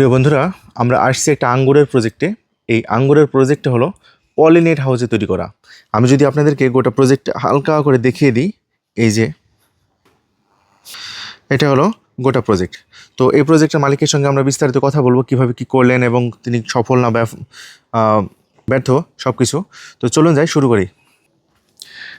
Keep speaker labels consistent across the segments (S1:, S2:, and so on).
S1: প্রিয় বন্ধুরা আমরা আসছি একটা আঙ্গুরের প্রজেক্টে এই আঙ্গুরের প্রজেক্টটা হলো পলিনেট হাউসে তৈরি করা আমি যদি আপনাদেরকে গোটা প্রজেক্ট হালকা করে দেখিয়ে দিই এই যে এটা হলো গোটা প্রজেক্ট তো এই প্রজেক্টের মালিকের সঙ্গে আমরা বিস্তারিত কথা বলবো কিভাবে কি করলেন এবং তিনি সফল না ব্যর্থ সব কিছু তো চলুন যাই শুরু করি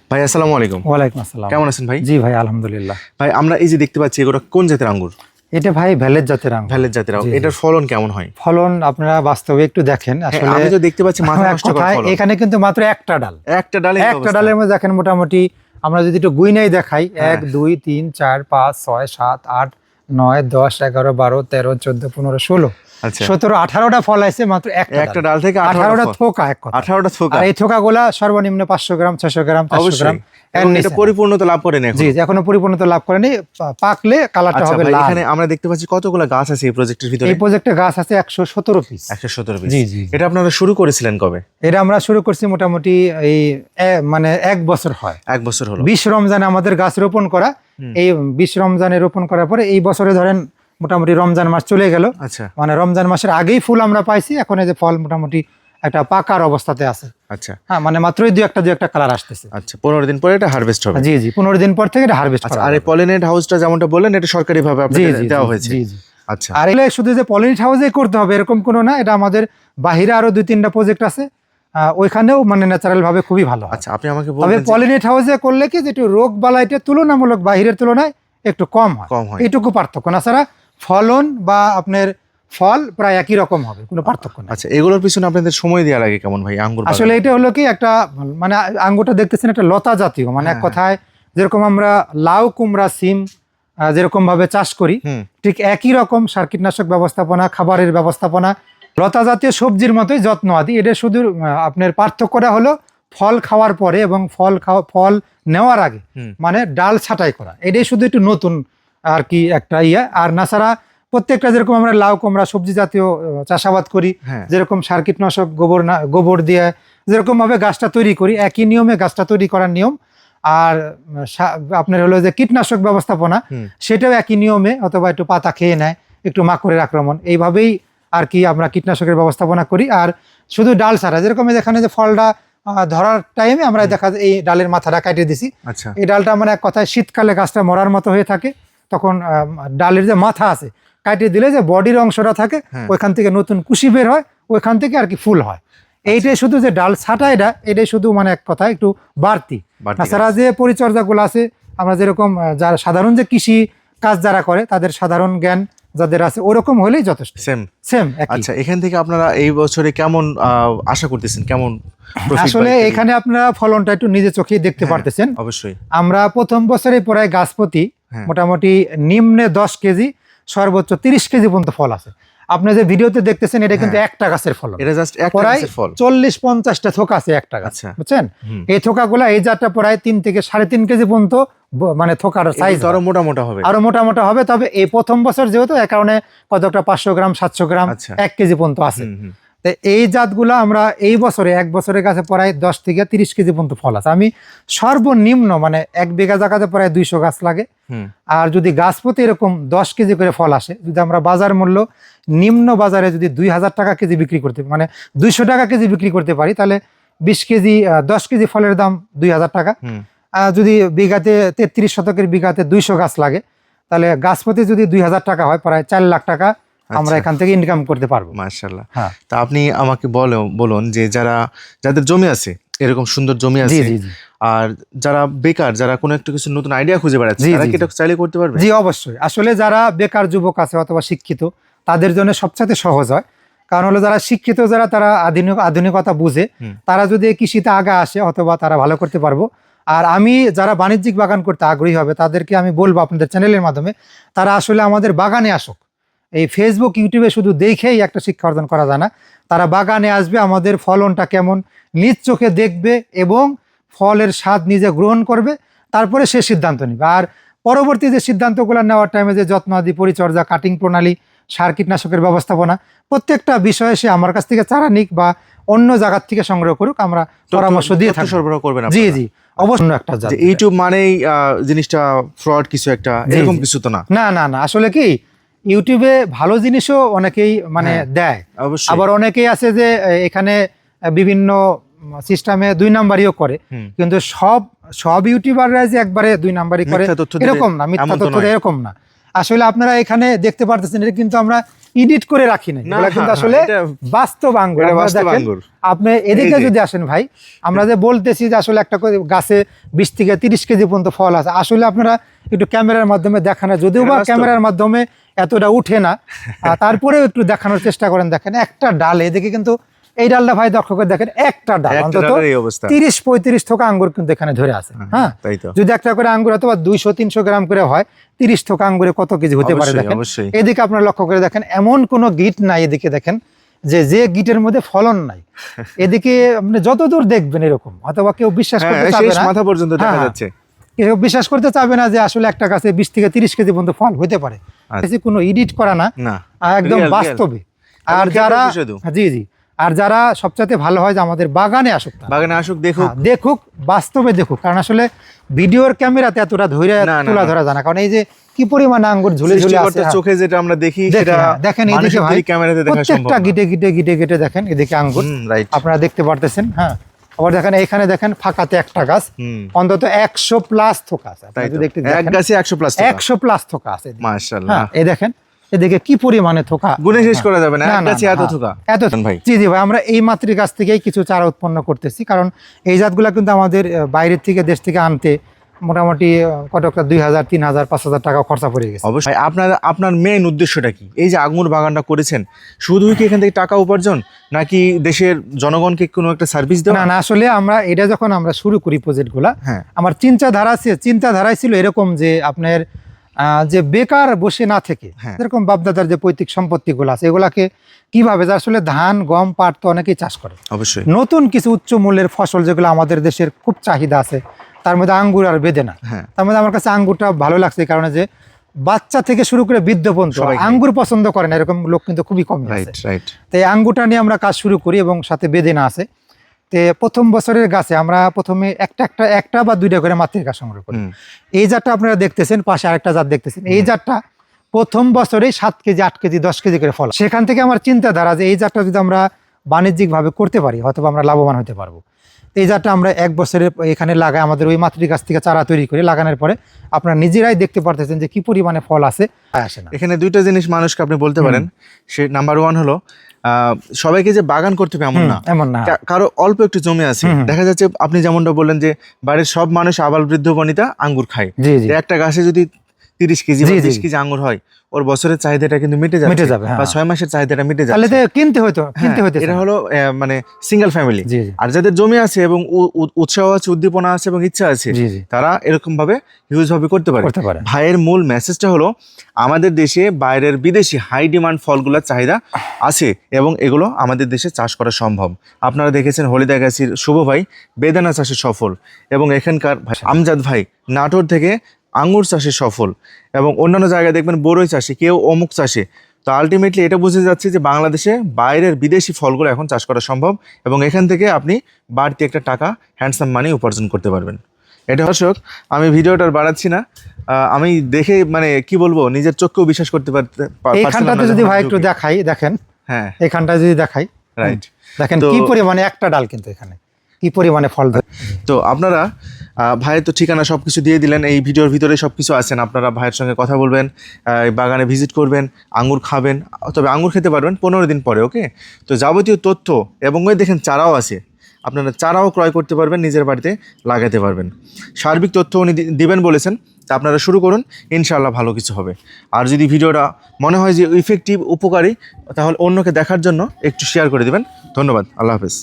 S1: ভাই আসসালামু আলাইকুম
S2: ওয়ালাইকুম আসসালাম কেমন আছেন ভাই জি ভাই আলহামদুলিল্লাহ
S1: ভাই আমরা এই যে দেখতে পাচ্ছি এগুলো কোন জাতের আঙ্গুর
S2: এটা ভাই ভ্যালের জাতের আম
S1: ভ্যালেট জাতের আম এটার ফলন কেমন হয়
S2: ফলন আপনারা বাস্তবে একটু দেখেন
S1: হ্যাঁ, আসলে আমি তো দেখতে পাচ্ছি মাথা নষ্ট ফলন
S2: এখানে কিন্তু মাত্র একটা ডাল একটা ডালে একটা ডালের মধ্যে দেখেন মোটামুটি আমরা যদি একটু গুইনাই দেখাই হ্যাঁ। এক দুই তিন চার পাঁচ ছয় সাত আট নয় দশ এগারো বারো তেরো চোদ্দ পনেরো ষোলো আচ্ছা। সতেরো আঠারোটা ফল আছে মাত্র একটা ডাল থেকে আঠারোটা থোকা এক আঠারোটা থোকা এই সর্বনিম্ন পাঁচশো গ্রাম ছশো গ্রাম চারশো গ্রাম
S1: পরিপূর্ণতা লাভ করেনি
S2: জি এখনো পরিপূর্ণতা লাভ করেনি পাকলে কালারটা আচ্ছা, হবে
S1: এখানে আমরা দেখতে পাচ্ছি কতগুলো গাছ আছে এই প্রজেক্টের ভিতরে এই
S2: প্রজেক্টের গাছ আছে একশো সতেরো পিস একশো সতেরো পিস জি জি এটা
S1: আপনারা শুরু করেছিলেন কবে
S2: এটা আমরা শুরু করছি মোটামুটি এই মানে এক বছর হয় এক বছর হলো বিশ রমজানে আমাদের গাছ রোপণ করা এই বিশ রমজানে রোপণ করার পরে এই বছরে ধরেন মোটামুটি রমজান মাস চলে গেল আচ্ছা মানে রমজান মাসের আগেই ফুল আমরা পাইছি এখন এই যে ফল মোটামুটি একটা পাকার অবস্থাতে আছে আচ্ছা হ্যাঁ মানে মাত্রই দু একটা দু একটা কালার আসতেছে
S1: আচ্ছা পনেরো দিন পরে এটা হারভেস্ট হবে
S2: জি জি পনেরো দিন পর থেকে এটা হারভেস্ট
S1: আচ্ছা, আর এই পলিনেট হাউসটা যেমনটা বললেন এটা সরকারিভাবে আপনাদের দেওয়া হয়েছে আচ্ছা আর
S2: এগুলো শুধু যে পলিনেট হাউসে করতে হবে এরকম কোনো না এটা আমাদের বাহিরে আরো দুই তিনটা প্রজেক্ট আছে ওইখানেও মানে ন্যাচারাল ভাবে খুবই ভালো
S1: আচ্ছা আপনি আমাকে তবে
S2: পলিনেট হাউসে করলে কি যেটু রোগ বালাইটা তুলনামূলক বাহিরের তুলনায় একটু কম হয় কম হয় এটুকু পার্থক্য না ছাড়া ফলন বা আপনার ফল প্রায় একই রকম হবে কোনো পার্থক্য
S1: নেই আচ্ছা এগুলোর পিছনে আপনাদের সময় দেওয়া লাগে কেমন ভাই আঙ্গুর
S2: আসলে এটা হলো কি একটা মানে আঙ্গুরটা দেখতেছেন একটা লতা জাতীয় মানে এক হ্যাঁ। কথায় যেরকম আমরা লাউ কুমড়া সিম যেরকম ভাবে চাষ করি ঠিক একই রকম সার কীটনাশক ব্যবস্থাপনা খাবারের ব্যবস্থাপনা লতা জাতীয় সবজির মতোই যত্ন আদি এটা শুধু আপনার পার্থক্যটা হলো ফল খাওয়ার পরে এবং ফল খাওয়া ফল নেওয়ার আগে মানে ডাল ছাটাই করা এটাই শুধু একটু নতুন আর কি একটা ইয়ে আর নাছাড়া প্রত্যেকটা যেরকম আমরা লাউ কোমরা সবজি জাতীয় চাষাবাদ করি হ্যাঁ। যেরকম সার কীটনাশক গোবর না গোবর দিয়ে যেরকম ভাবে গাছটা তৈরি করি একই নিয়মে গাছটা তৈরি করার নিয়ম আর আপনার হলো যে কীটনাশক ব্যবস্থাপনা সেটাও একই নিয়মে অথবা একটু পাতা খেয়ে নেয় একটু মাকড়ের আক্রমণ এইভাবেই আর কি আমরা কীটনাশকের ব্যবস্থাপনা করি আর শুধু ডাল ছাড়া যেরকম এখানে যে ফলটা ধরার টাইমে আমরা দেখা এই ডালের মাথাটা কাটিয়ে দিছি আচ্ছা। এই ডালটা মানে এক কথায় শীতকালে গাছটা মরার মতো হয়ে থাকে তখন ডালের যে মাথা আছে কাটিয়ে দিলে যে বডির অংশটা থাকে হ্যাঁ। ওইখান থেকে নতুন কুশি বের হয় ওইখান থেকে আর কি ফুল হয় আচ্ছা। এইটাই শুধু যে ডাল ছাটা এটা এটাই শুধু মানে এক কথা একটু বাড়তি তাছাড়া যে পরিচর্যাগুলো আছে আমরা যেরকম যারা সাধারণ যে কৃষি কাজ যারা করে তাদের সাধারণ জ্ঞান যাদের আছে ওরকম হলেই যথেষ্ট সেম সেম
S1: আচ্ছা এখান থেকে আপনারা এই বছরে কেমন আশা করতেছেন কেমন
S2: আসলে এখানে আপনারা ফলনটা একটু নিজে চোখে দেখতে হ্যাঁ, হ্যাঁ, পারতেছেন অবশ্যই আমরা প্রথম বছরে প্রায় গাছপতি হ্যাঁ। মোটামুটি নিম্নে দশ কেজি সর্বোচ্চ তিরিশ কেজি পর্যন্ত ফল আছে আপনি যে ভিডিওতে দেখতেছেন এটা কিন্তু হ্যাঁ। একটা গাছের ফল চল্লিশ পঞ্চাশটা থোকা আছে একটা গাছ আচ্ছা। বুঝছেন এই থোকাগুলো এই জাতটা প্রায় তিন থেকে সাড়ে তিন কেজি পর্যন্ত মানে থোকার সাইজ
S1: আরো মোটা হবে
S2: আরো মোটা হবে তবে এই প্রথম বছর যেহেতু এ কারণে কতটা পাঁচশো গ্রাম সাতশো গ্রাম আচ্ছা। এক কেজি পর্যন্ত আছে তো এই জাতগুলো আমরা এই বছরে এক বছরের কাছে প্রায় দশ থেকে তিরিশ কেজি পর্যন্ত ফল আছে আমি সর্বনিম্ন মানে এক বিঘা জায়গাতে প্রায় দুইশো গাছ লাগে আর যদি গাছ প্রতি এরকম দশ কেজি করে ফল আসে যদি আমরা বাজার মূল্য নিম্ন বাজারে যদি দুই হাজার টাকা কেজি বিক্রি করতে মানে দুইশো টাকা কেজি বিক্রি করতে পারি তাহলে বিশ কেজি দশ কেজি ফলের দাম দুই হাজার টাকা যদি বিঘাতে তেত্রিশ শতকের বিঘাতে দুইশো গাছ লাগে তাহলে গাছ প্রতি যদি দুই হাজার টাকা হয় প্রায় চার লাখ টাকা আমরা আচ্ছা। এখান থেকে ইনকাম করতে পারবো মার্শাল্লাহ হ্যাঁ। তা
S1: আপনি আমাকে বলো বলুন যে যারা যাদের জমি আছে এরকম সুন্দর জমি আছে আর যারা বেকার যারা কোনো একটা কিছু নতুন আইডিয়া খুঁজে বেড়াচ্ছে তারা কি এটা চাইলে করতে পারবে
S2: জি অবশ্যই আসলে যারা বেকার যুবক আছে অথবা শিক্ষিত তাদের জন্য সবচেয়ে সহজ হয় কারণ হলো যারা শিক্ষিত যারা তারা আধুনিক আধুনিকতা বুঝে তারা যদি কৃষিতে আগে আসে অথবা তারা ভালো করতে পারবো আর আমি যারা বাণিজ্যিক বাগান করতে আগ্রহী হবে তাদেরকে আমি বলবো আপনাদের চ্যানেলের মাধ্যমে তারা আসলে আমাদের বাগানে আসুক এই ফেসবুক ইউটিউবে শুধু দেখেই একটা শিক্ষা অর্জন করা যায় না তারা বাগানে আসবে আমাদের ফলনটা কেমন নিজ চোখে দেখবে এবং ফলের স্বাদ নিজে গ্রহণ করবে তারপরে সে সিদ্ধান্ত নেবে আর পরবর্তী যে সিদ্ধান্তগুলো নেওয়ার টাইমে যে যত্ন আদি পরিচর্যা কাটিং প্রণালী সার কীটনাশকের ব্যবস্থাপনা প্রত্যেকটা বিষয়ে সে আমার কাছ থেকে চারা নিক বা অন্য জায়গার থেকে সংগ্রহ করুক আমরা পরামর্শ দিয়ে থাকি সরবরাহ করবেন জি জি অবশ্যই
S1: একটা ইউটিউব মানেই জিনিসটা ফ্রড কিছু একটা এরকম কিছু তো
S2: না না না আসলে কি ইউটিউবে ভালো জিনিসও অনেকেই মানে হ্যাঁ, দেয় আবার অনেকেই আছে যে এখানে বিভিন্ন সিস্টেমে দুই নাম্বারিও করে কিন্তু সব সব ইউটিউবাররা যে একবারে দুই নাম্বারই করে এরকম না মিথ্যা তথ্য এরকম না আসলে আপনারা এখানে দেখতে পারতেছেন এটা কিন্তু আমরা এডিট করে রাখি না কিন্তু আসলে বাস্তব
S1: আঙ্গুর
S2: আপনি এদিকে যদি আসেন ভাই আমরা যে বলতেছি যে আসলে একটা গাছে বিশ থেকে তিরিশ কেজি পর্যন্ত ফল আছে আসলে আপনারা একটু ক্যামেরার মাধ্যমে দেখানা যদিও বা ক্যামেরার মাধ্যমে এতটা উঠে না তারপরে একটু দেখানোর চেষ্টা করেন দেখেন একটা ডাল এদিকে কিন্তু এই ডালটা ভাই দক্ষ করে দেখেন একটা ডাল অন্তত তিরিশ পঁয়ত্রিশ থোকা আঙ্গুর কিন্তু এখানে ধরে আছে হ্যাঁ যদি একটা করে আঙ্গুর হয়তো বা দুইশো তিনশো গ্রাম করে হয় তিরিশ থোকা আঙ্গুরে কত কেজি হতে পারে দেখেন এদিকে আপনারা লক্ষ্য করে দেখেন এমন কোনো গিট নাই এদিকে দেখেন যে যে গিটের মধ্যে ফলন নাই এদিকে মানে যতদূর দেখবেন এরকম অথবা কেউ বিশ্বাস হ্যাঁ,
S1: করতে চাবে না মাথা পর্যন্ত দেখা হ্যাঁ। যাচ্ছে
S2: কেউ বিশ্বাস করতে চাবে না যে আসলে একটা গাছে বিশ থেকে তিরিশ কেজি পর্যন্ত ফল হতে পারে আচ্ছা। বেশি কোনো এডিট করা না একদম বাস্তবে আর যারা জি জি আর যারা ভালো হয় যে আমাদের বাগানে আসুক
S1: বাগানে আসুক হ্যাঁ, দেখুক
S2: দেখুক বাস্তবে দেখুক কারণ আসলে ভিডিওর ক্যামেরাতে এতটা ধরে তোলা ধরা জানা কারণ এই যে কি পরিমাণ আঙ্গুর ঝুলে ঝুলে আছে
S1: হ্যাঁ। চোখে যেটা আমরা দেখি সেটা হ্যাঁ, দেখেন এদিকে ভাই ক্যামেরাতে দেখা সম্ভব প্রত্যেকটা
S2: গিটে গিটে গিটে গিটে দেখেন এদিকে আঙ্গুর আপনারা দেখতে পারতেছেন হ্যাঁ আবার দেখেন এখানে দেখেন ফাঁকাতে একটা গাছ অন্তত একশো প্লাস থোকা আছে দেখতে এক গাছে একশো প্লাস একশো প্লাস থোকা আছে
S1: মাশাল্লাহ হ্যাঁ,
S2: এই দেখেন এদিকে কি পরিমাণে থোকা
S1: গুনে শেষ করা যাবে না হ্যাঁ। এত থোকা এত ভাই জি জি ভাই
S2: আমরা এই মাতৃ গাছ থেকেই কিছু চারা উৎপন্ন করতেছি কারণ এই জাতগুলা কিন্তু আমাদের বাইরের থেকে দেশ থেকে আনতে মোটামুটি কতকটা দুই হাজার তিন হাজার পাঁচ হাজার টাকা খরচা পড়ে গেছে
S1: অবশ্যই আপনার আপনার মেন উদ্দেশ্যটা কি এই যে আঙুর বাগানটা করেছেন শুধুই কি এখান থেকে টাকা উপার্জন নাকি দেশের জনগণকে কোনো একটা সার্ভিস
S2: দেওয়া না আসলে আমরা এটা যখন আমরা শুরু করি প্রজেক্টগুলো হ্যাঁ আমার চিন্তাধারা চিন্তাধারাই ছিল এরকম যে আপনার যে বেকার বসে না থেকে হ্যাঁ। যেরকম বাপদাদার যে পৈতৃক সম্পত্তিগুলো আছে এগুলাকে কিভাবে আসলে ধান গম পাট তো অনেকেই চাষ করে অবশ্যই নতুন কিছু উচ্চ মূল্যের ফসল যেগুলো আমাদের দেশের খুব চাহিদা আছে তার মধ্যে আঙ্গুর আর না হ্যাঁ। তার মধ্যে আমার কাছে আঙ্গুরটা ভালো লাগছে কারণ যে বাচ্চা থেকে শুরু করে বৃদ্ধ পর্যন্ত আঙ্গুর পছন্দ করে না এরকম লোক কিন্তু খুবই কম রাইট তাই আঙ্গুরটা নিয়ে আমরা কাজ শুরু করি এবং সাথে বেদেনা আছে তে প্রথম বছরের গাছে আমরা প্রথমে একটা একটা একটা বা দুইটা করে মাতৃ গাছ সংগ্রহ করি এই জাতটা আপনারা দেখতেছেন পাশে আরেকটা জাত দেখতেছেন এই জাতটা প্রথম বছরেই সাত কেজি আট কেজি দশ কেজি করে ফল সেখান থেকে আমার চিন্তাধারা যে এই জাতটা যদি আমরা বাণিজ্যিকভাবে করতে পারি হয়তো আমরা লাভবান হতে পারবো এই জাতটা আমরা এক বছরে এখানে লাগাই আমাদের ওই মাতৃ গাছ থেকে চারা তৈরি করে লাগানোর পরে আপনারা নিজেরাই দেখতে পারতেছেন যে কি পরিমাণে ফল আছে হ্যাঁ, আসে না
S1: এখানে দুইটা জিনিস মানুষকে আপনি বলতে পারেন সে নাম্বার ওয়ান হলো সবাইকে যে বাগান করতে হবে এমন না এমন না কারো অল্প একটু জমি আছে দেখা যাচ্ছে আপনি যেমনটা বললেন যে বাড়ির সব মানুষ আবাল বৃদ্ধ বনিতা আঙ্গুর খায় একটা গাছে যদি তিরিশ কেজি তিরিশ কেজি আঙুর হয় ওর বছরের চাহিদাটা কিন্তু মিটে যাবে মিটে যাবে বা হ্যাঁ। ছয় মাসের চাহিদাটা মিটে যাবে
S2: তাহলে কিনতে হয়তো হ্যাঁ, কিনতে হয়তো
S1: এটা হলো মানে সিঙ্গেল ফ্যামিলি আর যাদের জমি আছে এবং উৎসাহ আছে উদ্দীপনা আছে এবং ইচ্ছা আছে তারা এরকম ভাবে হিউজ ভাবে করতে পারে ভাইয়ের মূল মেসেজটা হলো আমাদের দেশে বাইরের বিদেশি হাই ডিমান্ড ফলগুলোর চাহিদা আছে এবং এগুলো আমাদের দেশে চাষ করা সম্ভব আপনারা দেখেছেন হলিদা গাছির শুভ ভাই বেদানা চাষে সফল এবং এখানকার আচ্ছা। আমজাদ ভাই নাটোর থেকে আঙুর চাষে সফল এবং অন্যান্য জায়গায় দেখবেন বড়ই চাষে কেউ অমুক চাষে তো আলটিমেটলি এটা বুঝে যাচ্ছে যে বাংলাদেশে বাইরের বিদেশি ফলগুলো এখন চাষ করা সম্ভব এবং এখান থেকে আপনি বাড়তি একটা টাকা হ্যান্ডসাম মানি উপার্জন করতে পারবেন এটা হর্ষক আমি ভিডিওটার বাড়াচ্ছি না আমি দেখে মানে কি বলবো নিজের চোখকেও বিশ্বাস করতে পারতে
S2: এইখানটাতে যদি ভাই একটু দেখাই দেখেন হ্যাঁ এখানটা যদি দেখাই রাইট দেখেন কি পরিমাণে একটা ডাল কিন্তু এখানে কি পরিমাণে ফল
S1: তো আপনারা ভাইয়ের তো ঠিকানা সব কিছু দিয়ে দিলেন এই ভিডিওর ভিতরে সব কিছু আছেন আপনারা ভাইয়ের সঙ্গে কথা বলবেন বাগানে ভিজিট করবেন আঙুর খাবেন তবে আঙুর খেতে পারবেন পনেরো দিন পরে ওকে তো যাবতীয় তথ্য এবং ওই দেখেন চারাও আছে আপনারা চারাও ক্রয় করতে পারবেন নিজের বাড়িতে লাগাতে পারবেন সার্বিক তথ্য উনি দিবেন বলেছেন তা আপনারা শুরু করুন ইনশাআল্লাহ ভালো কিছু হবে আর যদি ভিডিওটা মনে হয় যে ইফেক্টিভ উপকারী তাহলে অন্যকে দেখার জন্য একটু শেয়ার করে দেবেন ধন্যবাদ আল্লাহ হাফেজ